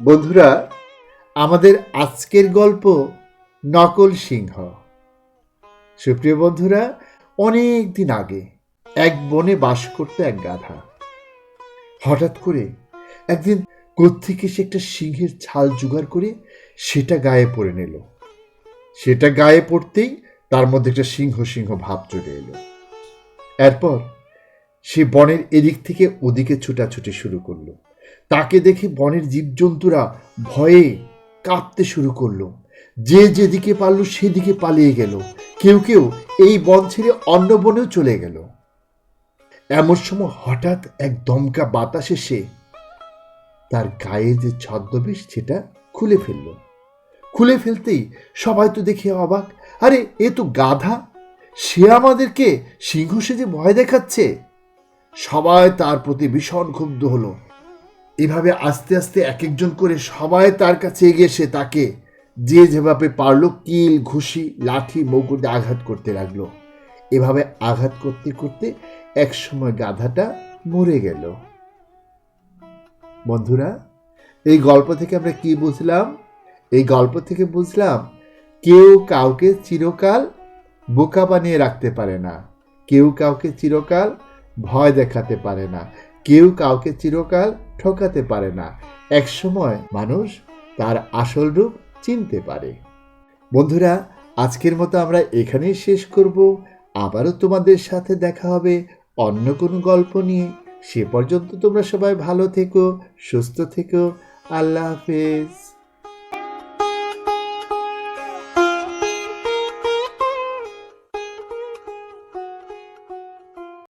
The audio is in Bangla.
বন্ধুরা, আমাদের আজকের গল্প নকল সিংহ। সুপ্রিয় বন্ধুরা, অনেক দিন আগে এক বনে বাস করতো এক গাধা। হঠাৎ করে একদিন কোত্থেকে সে একটা সিংহের ছাল জোগাড় করে সেটা গায়ে পরে নিল। সেটা গায়ে পড়তেই তার মধ্যে একটা সিংহ সিংহ ভাব চলে এলো। এরপর সে বনের এদিক থেকে ওদিকে ছুটাছুটি শুরু করল। তাকে দেখে বনের জীবজন্তুরা ভয়ে কাঁপতে শুরু করল। যে যেদিকে পারল সেদিকে পালিয়ে গেল। কেউ কেউ এই বন ছেড়ে অন্য বনেও চলে গেল। এমন সময় হঠাৎ এক দমকা বাতাস এসে তার গায়ে যে ছদ্মবেশ সেটা খুলে ফেলল। খুলে ফেলতেই সবাই তো দেখে অবাক। আরে, এ তো গাধা। সে আমাদেরকে সিংহ সেজে ভয় দেখাচ্ছে। সবাই তার প্রতি ভীষণ ক্ষুব্ধ হলো। এভাবে আস্তে আস্তে এক একজন করে সবাই তার কাছে এগিয়ে এসে তাকে যে যেভাবে পারল কিল, ঘুষি, লাঠি, মৌকুটে আঘাত করতে লাগল। এভাবে আঘাত করতে করতে এক সময় গাধাটা মরে গেল। বন্ধুরা এই গল্প থেকে আমরা কি বুঝলাম? এই গল্প থেকে বুঝলাম কেউ কাউকে চিরকাল বোকা বানিয়ে রাখতে পারে না। কেউ কাউকে চিরকাল ভয় দেখাতে পারে না। কেউ কাউকে চিরকাল ঠকাতে পারে না। এক সময় মানুষ তার আসল রূপ চিনতে পারে। বন্ধুরা, আজকের মতো আমরা এখানেই শেষ করব। আবারও তোমাদের সাথে দেখা হবে অন্য কোনো গল্প নিয়ে। সে পর্যন্ত তোমরা সবাই ভালো থেকো, সুস্থ থেকো। আল্লাহ হাফেজ।